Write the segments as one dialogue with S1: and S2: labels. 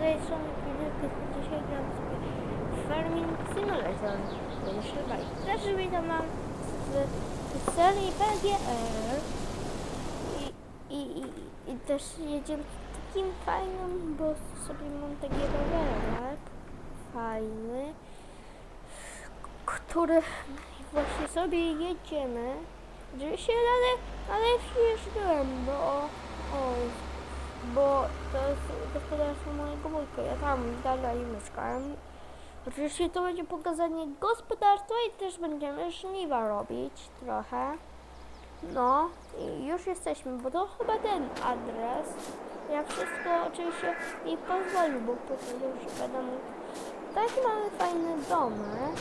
S1: tej strony Filipy, dzisiaj gram sobie Farming Simulator. Jeszcze bajki. Też witam wam z serii PGR. I, i, i, I też jedziemy takim fajnym, bo sobie mam taki rowerek fajny, który właśnie sobie jedziemy. Oczywiście ale, ale wjeżdżałem, bo o, bo to jest gospodarstwo mojego wujka. Ja tam dalej mieszkałem. Oczywiście to będzie pokazanie gospodarstwa i też będziemy żniwa robić trochę. No i już jesteśmy, bo to chyba ten adres. Ja wszystko oczywiście mi pozwolił, bo powiedział, że będę mógł. Taki mamy fajny domek.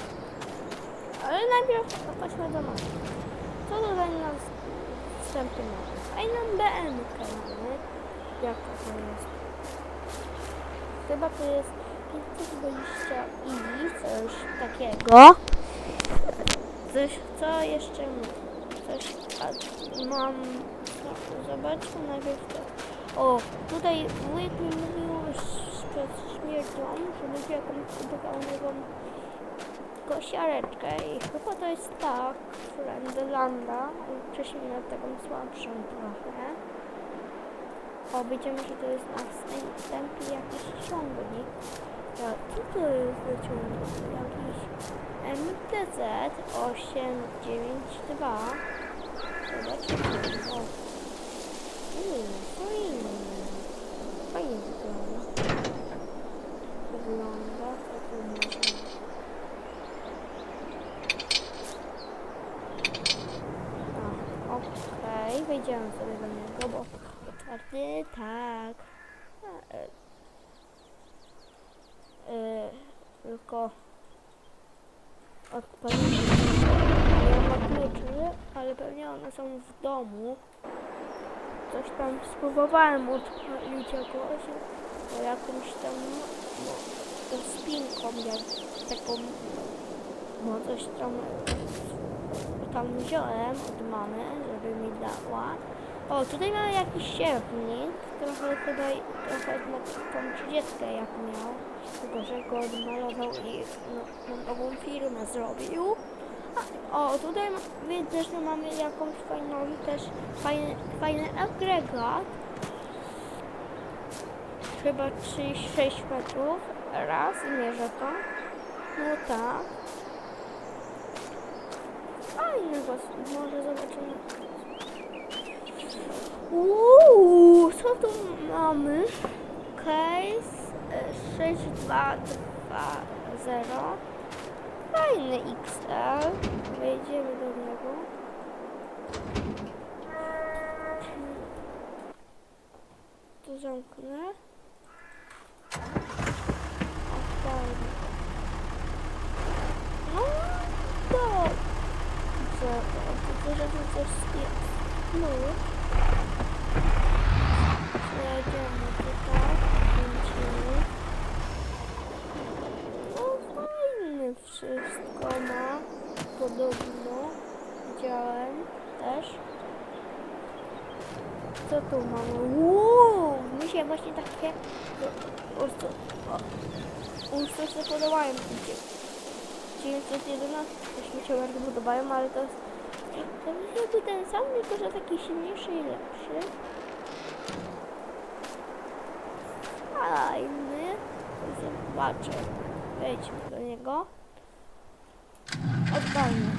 S1: Ale najpierw chodźmy do mamy. Co tutaj na wstępie mamy? Fajną BM-kę mamy. Jaka to jest? Chyba to jest 520 i coś takiego. Coś, co jeszcze? Coś, mam, zobaczmy najpierw to. O, tutaj wujek mi mówił przed śmiercią, że będzie jakąś kupowaną kosiareczkę i chyba to jest tak, Friendlanda. Wcześniej miał taką słabszą trochę. O, widzimy, że to jest na wstępie jakiś ciągnik. Ja, co to jest za ciągnik? Jakiś MTZ 892. Zobaczmy. O. Fajnie, fajnie. Fajnie wygląda. Wygląda, tak można. A, Okej, wejdziemy sobie do niego, bo otwarty, tak. E, e, tylko odpalimy. Ja mam kluczy, ale pewnie one są w domu. Coś tam spróbowałem odpalić jakoś, jakąś tam no, tą spinką, jak taką, no coś tam tam wziąłem od mamy, żeby mi dała. O, tutaj mamy jakiś sierpnik, trochę chyba, trochę na tą 30 jak miał, tylko że go odmalował i no, no, nową firmę zrobił. A, o, tutaj widzę, że mamy jakąś fajną, też fajny, fajny agregat. Chyba 36 metrów, raz, mierzę to. No tak. Fajny może zobaczymy. Uuu, co tu mamy? Case e, 6220. Fajny XL. Wejdziemy do niego. Tu zamknę. O, fajny. No, dobrze. Tylko, że tu coś jest. No. Jedziemy tutaj. Kręcimy. No fajny wszystko ma. Podobno. Widziałem też. Co tu mamy? Uuu, mi się właśnie takie usta się podobają. 911 też mi się bardzo podobają, ale to jest to jest jakby ten sam, tylko że taki silniejszy i lepszy. Fajny. Zobaczę. Wejdźmy do niego. Odpalmy.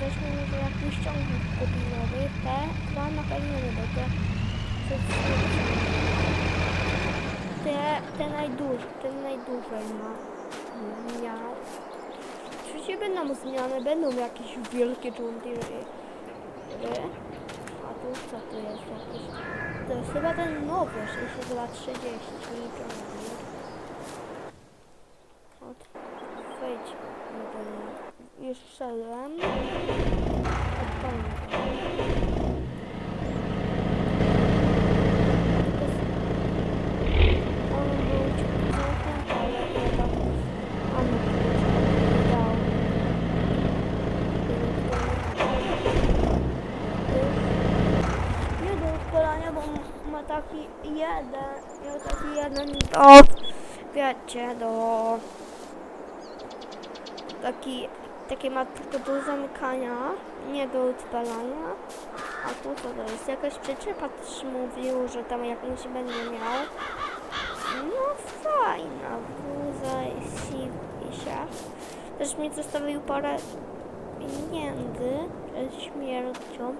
S1: Też mówię, jakiś ciągnik kopinowy. Te dwa na pewno nie będą. Te, te, najdłużej, ten najdłużej ma. Miał. Oczywiście będą zmiany, będą jakieś wielkie dżungiry. A tu co tu jest jakieś? To jest chyba ten nowy, 6230 dżungli. Od, wejdź. Już szedłem. On był ciągnięty, ale chyba on nie dał. Nie dał. spalania, bo m- ma taki jeden, miał taki jeden do, wiecie, do, taki, takie ma tylko do zamykania, nie do odpalania. A tu co to jest? Jakaś przyczepa też mówił, że tam jakąś będzie miał. No fajna bluza i sivisia. Też mi zostawił parę pieniędzy przed śmiercią.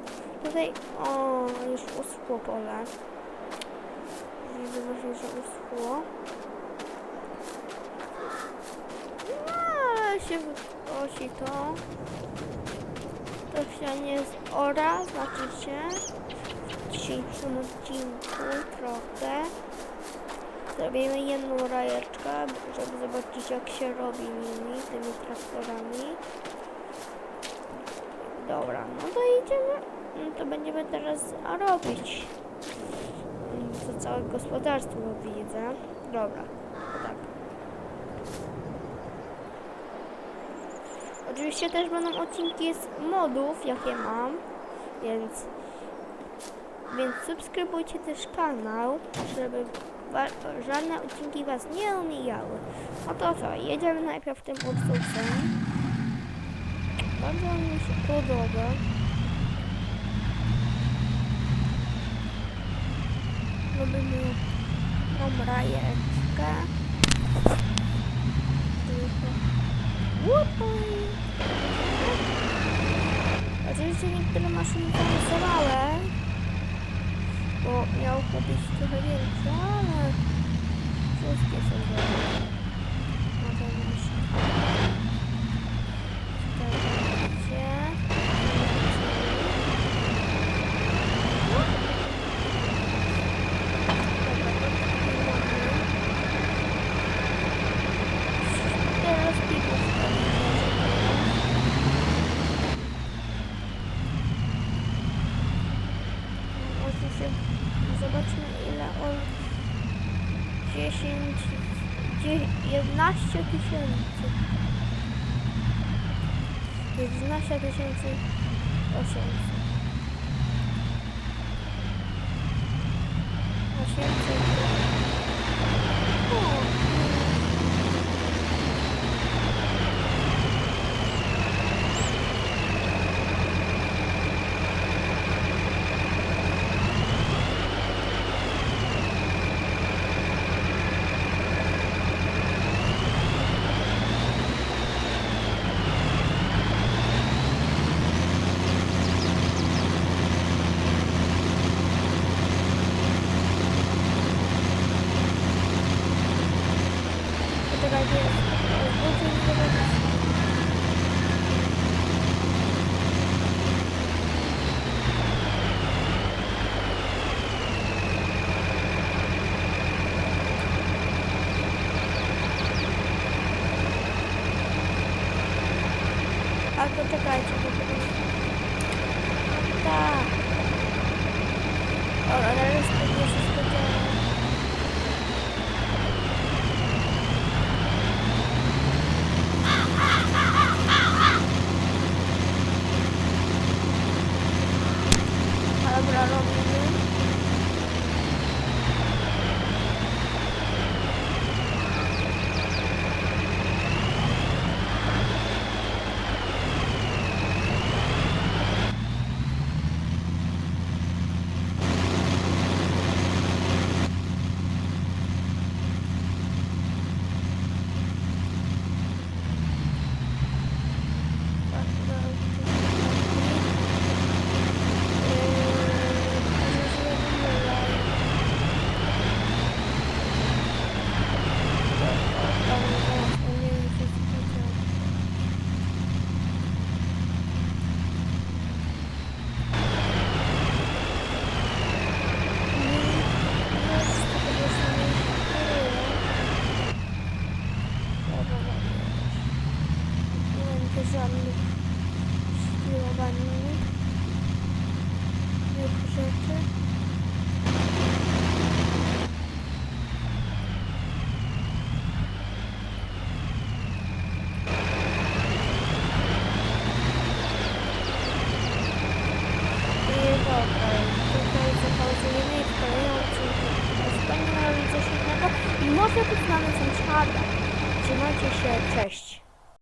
S1: Tutaj, o, już uschło pole. Widzę właśnie, że uschło. No, się wykosi to. To się nie z ora, znaczy się. W dzisiejszym odcinku trochę. Zrobimy jedną rajeczkę, żeby zobaczyć jak się robi nimi, tymi traktorami. Dobra, no to idziemy. No to będziemy teraz robić. Całe gospodarstwo widzę. Dobra, tak. Oczywiście też będą odcinki z modów, jakie mam, więc więc subskrybujcie też kanał, żeby żadne odcinki Was nie omijały. No to co, jedziemy najpierw tym ursusem. Bardzo mi się podoba. Robimy tą rajeczkę. Łupuj! Oczywiście niektóre maszyny zarysowałem, bo miał kupić trochę więcej, ale wszystkie są dobre. No to już. Tutaj będzie. Dobra, to tutaj mamy. Teraz piwo wstawimy. Oczywiście zobaczmy ile on 10 dzie- 11 tysięcy 11 tysięcy 800 800 o, Poczekajcie, wrócę mi zobaczyć. A poczekajcie, bo